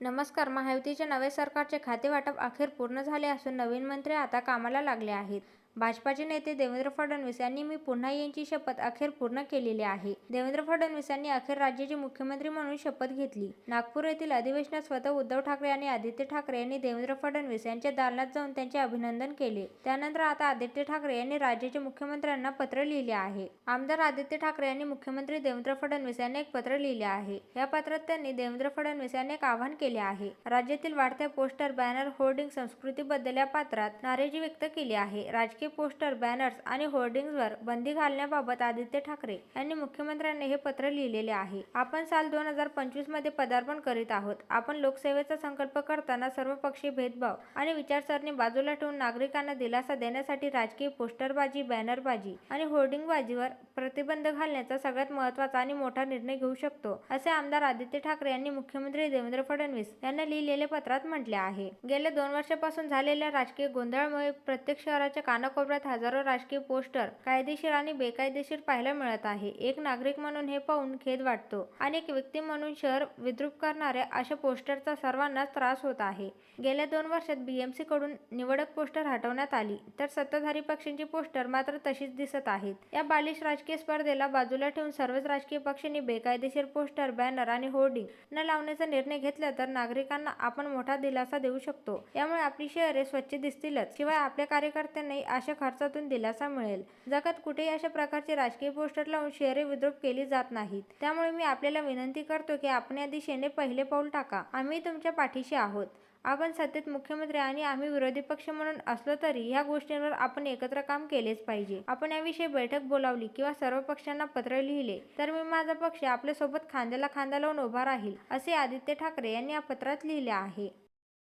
नमस्कार महायुतीचे नव्या सरकारचे खातेवाटप अखेर पूर्ण झाले असून नवीन मंत्री आता कामाला लागले आहेत. भाजपाचे नेते देवेंद्र फडणवीस यांनी मी पुन्हा यांची शपथ अखेर पूर्ण केलेली आहे. देवेंद्र फडणवीस यांनी अखेर राज्याचे मुख्यमंत्री म्हणून शपथ घेतली. नागपूर येथील अधिवेशनात स्वतः उद्धव ठाकरे आणि आदित्य ठाकरे यांनी देवेंद्र फडणवीस यांच्या दालनात जाऊन त्यांचे अभिनंदन केले. त्यानंतर आता आदित्य ठाकरे यांनी राज्याच्या मुख्यमंत्र्यांना पत्र लिहिले आहे. आमदार आदित्य ठाकरे यांनी मुख्यमंत्री देवेंद्र फडणवीस यांना एक पत्र लिहिले आहे. या पत्रात त्यांनी देवेंद्र फडणवीस यांनी एक आवाहन केले आहे. राज्यातील वाढत्या पोस्टर बॅनर होर्डिंग संस्कृतीबद्दल या पात्रात नाराजी व्यक्त केली आहे. राजकीय पोस्टर बॅनर्स आणि होर्डिंग्जवर बंदी घालण्याबाबत आदित्य ठाकरे यांनी मुख्यमंत्र्यांनी हे पत्र लिहिलेले आहे. आपण साल दोन हजार पंचवीसमध्ये पदार्पण करीत आहोत. आपण लोकसेवेचा संकल्प करताना सर्वपक्षीय भेदभाव आणि विचारसरणी बाजूला ठेवून नागरिकांना दिलासा देण्यासाठी राजकीय पोस्टरबाजी बॅनरबाजी आणि होर्डिंगबाजीवर प्रतिबंध घालण्याचा सगळ्यात महत्त्वाचा आणि मोठा निर्णय घेऊ शकतो असे आमदार आदित्य ठाकरे यांनी मुख्यमंत्री देवेंद्र फडणवीस यांना लिहिलेल्या पत्रात म्हटले आहे. गेल्या दोन वर्षापासून झालेल्या राजकीय गोंधळामुळे प्रत्येक शहराच्या काना कानाकोपऱ्यात हजारो राजकीय पोस्टर कायदेशीर आणि बेकायदेशीर पाहायला मिळत आहे. एक नागरिक म्हणून हे पाहून खेद वाटतो आणि एक व्यक्ती म्हणून शहर विद्रूप करणाऱ्या अशा पोस्टरचा सर्वांनाच त्रास होत आहे. गेल्या दोन वर्षात बीएमसी कडून निवडक पोस्टर हटवण्यात आली तर सत्ताधारी पक्षांची पोस्टर मात्र तशीच दिसत आहेत. या बालिश राजकीय स्पर्धेला बाजूला ठेवून सर्वच राजकीय पक्षांनी बेकायदेशीर पोस्टर बॅनर आणि होर्डिंग न लावण्याचा निर्णय घेतला तर नागरिकांना आपण मोठा दिलासा देऊ शकतो. यामुळे आपली शहरे स्वच्छ दिसतीलच शिवाय आपल्या कार्यकर्त्यांनाही अशा खर्चातून दिलासा मिळेल. जगात कुठेही अशा प्रकारचे राजकीय पोस्टर लावून शहरे विद्रूप केली जात नाहीत. त्यामुळे मी आपल्याला विनंती करतो की आपण या दिशेने पहिले पाऊल टाका. आम्ही तुमच्या पाठीशी आहोत. आपण सत्तेत मुख्यमंत्री आणि आम्ही विरोधी पक्ष म्हणून असलो तरी ह्या गोष्टींवर आपण एकत्र काम केलेच पाहिजे. आपण याविषयी बैठक बोलावली किंवा सर्व पक्षांना पत्र लिहिले तर मी माझा पक्ष आपल्यासोबत खांद्याला खांदा लावून उभा राहील असे आदित्य ठाकरे यांनी या पत्रात लिहिले आहे.